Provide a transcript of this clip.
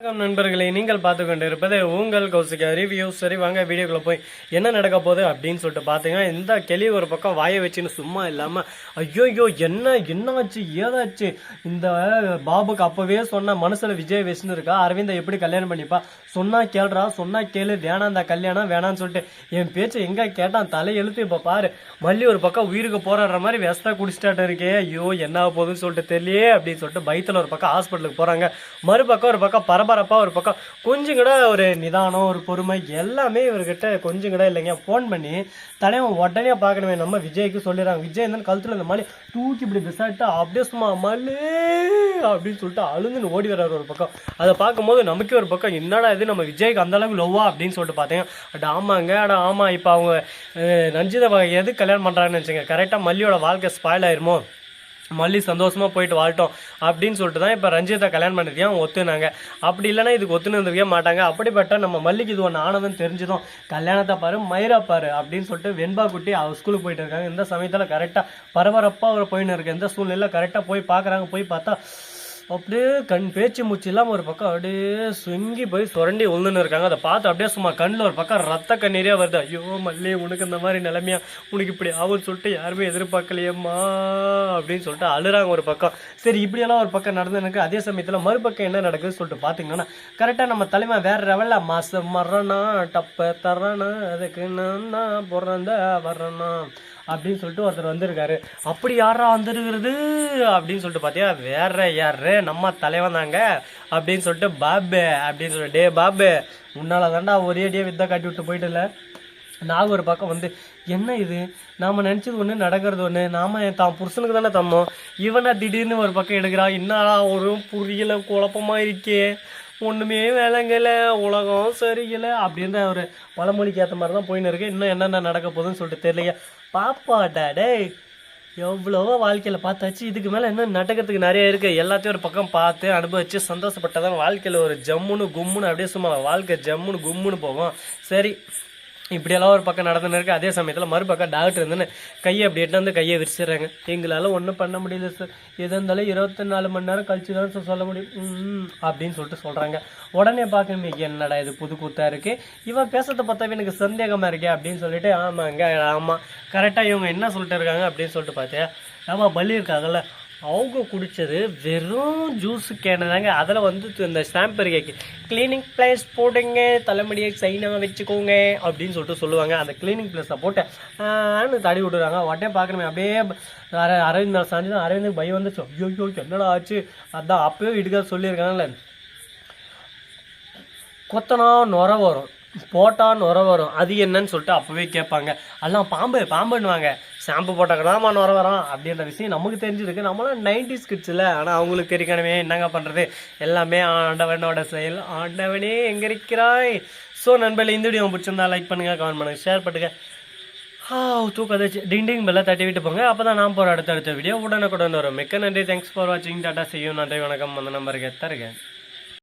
வணக்கம் நண்பர்களே நீங்கள் பார்த்து கொண்டு இருப்பது உங்கள் கௌசிகா ரிவ்யூ சரி வாங்க வீடியோக்குள்ளே போய் என்ன நடக்க போகுது அப்படின்னு சொல்லிட்டு பார்த்தீங்கன்னா இந்த கெளி ஒரு பக்கம் வாயை வச்சுன்னு சும்மா இல்லாமல் ஐயோ ஐயோ என்ன என்னாச்சு ஏதாச்சு? இந்த பாபுக்கு அப்போவே சொன்ன மனசில் விஜய் வச்சுன்னு இருக்கா அரவிந்தை எப்படி கல்யாணம் பண்ணிப்பா? சொன்னா கேள்றா சொன்னா கேளு வேணாம் இந்த கல்யாணம் வேணான்னு சொல்லிட்டு என் பேச்சை எங்கே கேட்டான்? தலை எழுத்து இப்போ பாரு. மல்லி ஒரு பக்கம் உயிருக்கு போராடுற மாதிரி வெஸ்டா குடிச்சிட்டாட்டு இருக்கே. ஐயோ என்ன போகுதுன்னு சொல்லிட்டு தெரியலையே அப்படின்னு சொல்லிட்டு பயத்தில் ஒரு பக்கம் ஹாஸ்பிட்டலுக்கு போகிறாங்க மறுபக்கம் ஒரு பக்கம் பரபரப்பா ஒரு பக்கம். கொஞ்சம் கூட ஒரு நிதானம் ஒரு பொறுமை எல்லாமே இவர்கிட்ட கொஞ்சம் கூட இல்லைங்க. ஃபோன் பண்ணி தலைவன் உடனே பார்க்கணுமே. நம்ம விஜய்க்கு சொல்லிடுறாங்க. விஜய் இருந்தாலும் கழுத்துல இந்த மாதிரி தூக்கி இப்படி விசாரிட்டு அப்படியே சும்மா மல்லு அப்படின்னு சொல்லிட்டு அழுந்துன்னு ஓடி வர்றாரு ஒரு பக்கம். அதை பார்க்கும்போது நமக்கே ஒரு பக்கம் என்னடா இது? நம்ம விஜய்க்கு அந்த அளவுக்கு லவ்வா அப்படின்னு சொல்லிட்டு பார்த்தேன். அட ஆமாங்க. அட ஆமா. இப்போ அவங்க நஞ்சித வகை எது கல்யாணம் பண்ணுறாங்கன்னு வச்சுங்க கரெக்டாக மல்லியோட வாழ்க்கை ஸ்பாயில் ஆயிருமோ? மல்லி சந்தோஷமாக போயிட்டு வாழ்ட்டோம் அப்படின்னு சொல்லிட்டு தான் இப்போ ரஞ்சிதா கல்யாணம் பண்ணதுக்கே அவங்க ஒத்துனாங்க. அப்படி இல்லைன்னா இதுக்கு ஒத்துன்னு இருந்திருக்கவே மாட்டாங்க. அப்படிப்பட்ட நம்ம மல்லிக்கு இது ஒன்று ஆனதுன்னு தெரிஞ்சதும் கல்யாணத்தை பாரு மயிரா பாரு அப்படின்னு சொல்லிட்டு வெண்பா குட்டி அவர் ஸ்கூலுக்கு போயிட்டு இருக்காங்க. இந்த சமயத்தில் கரெக்டாக பரபரப்பாக அவர் போயின்னு இருக்கு. எந்த சூழ்நிலையில் கரெக்டாக போய் பார்க்குறாங்க போய் பார்த்தா அப்படியே கண் பேச்சு மூச்சு இல்லாமல் ஒரு பக்கம் அப்படியே சுங்கி போய் சுரண்டி உழுந்துன்னு இருக்காங்க. அதை பார்த்து அப்படியே சும்மா கண்ணில் ஒரு பக்கம் ரத்த கண்ணீரே வருது. ஐயோ மல்லி உனக்கு இந்த மாதிரி நிலைமையா? உனக்கு இப்படி ஆகும்னு சொல்லிட்டு யாருமே எதிர்பார்க்கலையேம்மா அப்படின்னு சொல்லிட்டு அழுறாங்க ஒரு பக்கம். சரி இப்படியெல்லாம் ஒரு பக்கம் நடந்து எனக்கு அதே சமயத்தில் மறுபக்கம் என்ன நடக்குதுன்னு சொல்லிட்டு பார்த்தீங்கன்னா கரெக்டாக நம்ம தலைமை வேற லெவலில் மாசம் மரணா டப்ப தரணா அதுக்கு நான் பிறந்த வரணும். அப்படின்னு சொல்லிட்டு ஒருத்தர் வந்திருக்காரு. அப்படி யாரா வந்திருக்கிறது? அப்படின்னு சொல்லிட்டு பார்த்தியா வேற யாரு நம்ம தலைவன் தாங்க. அப்படின்னு சொல்லிட்டு பாபு அப்படின்னு சொல்லிட்டு டே பாபு உன்னால தாண்டா ஒரே அடியே வித்தா காட்டி விட்டு போயிட்டுல நாங்கள் ஒரு பக்கம் வந்து என்ன இது? நாம நினைச்சது ஒன்று நடக்கிறது ஒன்று நாம தான் புருஷனுக்கு தானே தம்மோம். இவனை திடீர்னு ஒரு பக்கம் எடுக்கிறான் என்னடா ஒரு புரியல குழப்பமா இருக்கே ஒண்ணுமே விளங்கலை உலகம் சரியில்லை அப்படின்ற ஒரு பழமொழிக்கு ஏற்ற மாதிரி தான் போயின்னு இருக்கு. இன்னும் என்னென்ன நடக்க போகுதுன்னு சொல்லிட்டு தெரியலையா. பாப்பாடா டே எவ்வளவோ வாழ்க்கையில் பார்த்தாச்சு. இதுக்கு மேலே இன்னும் நடக்கிறதுக்கு நிறைய இருக்குது எல்லாத்தையும் ஒரு பக்கம் பார்த்து அனுபவிச்சு சந்தோஷப்பட்டதான் வாழ்க்கையில் ஒரு ஜம்முன்னு கும்முன்னு அப்படியே சும்மா வாழ்க்கை ஜம்முன்னு கும்முன்னு போகும் சரி இப்படியெல்லாம் ஒரு பக்கம் நடந்துன்னு இருக்கு அதே சமயத்தில் மறுபக்கம் டாக்டர் இருந்துன்னு கையை அப்படி எட்டு வந்து கையை விரிச்சிடுறாங்க. எங்களால் ஒன்றும் பண்ண முடியல சார் எது இருந்தாலும் இருபத்தி நாலு மணி நேரம் கழிச்சு தான் சார் சொல்ல முடியும். அப்படின்னு சொல்லிட்டு சொல்கிறாங்க உடனே பார்க்கணுமே என்னடா இது புது கூத்தாக இருக்குது இவன் பேசுறத பார்த்தாவே எனக்கு சந்தேகமாக இருக்கே அப்படின்னு சொல்லிட்டு ஆமாங்க ஆமாம் கரெக்டாக இவங்க என்ன சொல்லிட்டு இருக்காங்க அப்படின்னு சொல்லிட்டு பார்த்தியா ஆமாம் பள்ளி இருக்காங்கல்ல அவங்க குடித்தது வெறும் ஜூஸ் கேனு தாங்க அதில் வந்து இந்த ஸ்டாம்பர் கேக்கு க்ளீனிங் ப்ளேஸ் போடுங்க தலைமுடியை சைனாக வச்சுக்கோங்க அப்படின்னு சொல்லிட்டு சொல்லுவாங்க. அந்த க்ளீனிங் ப்ளேஸில் போட்டு தடி விட்டுறாங்க. உடனே பார்க்கணுமே அப்படியே அர அரவிந்த் சாஞ்சி தான் அரவிந்த் பயம் வந்துச்சு. ஐயோ ஐயோ, என்னடா ஆச்சு? அதான் அப்போயே வீட்டுக்கார சொல்லியிருக்காங்கல்ல. கொத்தனா நுர வரும். போட்டான்னு நுர வரும். அது என்னன்னு சொல்லிட்டு அப்போவே கேட்பாங்க. எல்லாம் பாம்பு பாம்புன்னுவாங்க. ஷாம்பு போட்டாக்கடாமா நுர வரும். அப்படின்ற விஷயம் நமக்கு தெரிஞ்சிருக்கு. நம்மளாம் நைன்டிஸ் கிட்ஸில் ஆனால் அவங்களுக்கு இருக்கணுமே என்னங்க பண்ணுறது எல்லாமே ஆண்டவனோட செயல். ஆண்டவனே எங்க இருக்கிறாய் ஸோ நண்பர்களே இந்த வீடியோ பிடிச்சிருந்தா லைக் பண்ணுங்க கமெண்ட் பண்ணுங்க ஷேர் பண்ணுங்க. ஆ தூக்கதாச்சு டிங் டிங் பெல்லாம் தட்டி விட்டு போங்க. அப்போ தான் நான் போகிற அடுத்த அடுத்த வீடியோ உடனுக்குடன் வரும். மிக்க நன்றி. தேங்க்ஸ் ஃபார் வாட்சிங் டாட்டா செய்யும் நன்றி வணக்கம். அந்த நம்பருக்கு தருங்க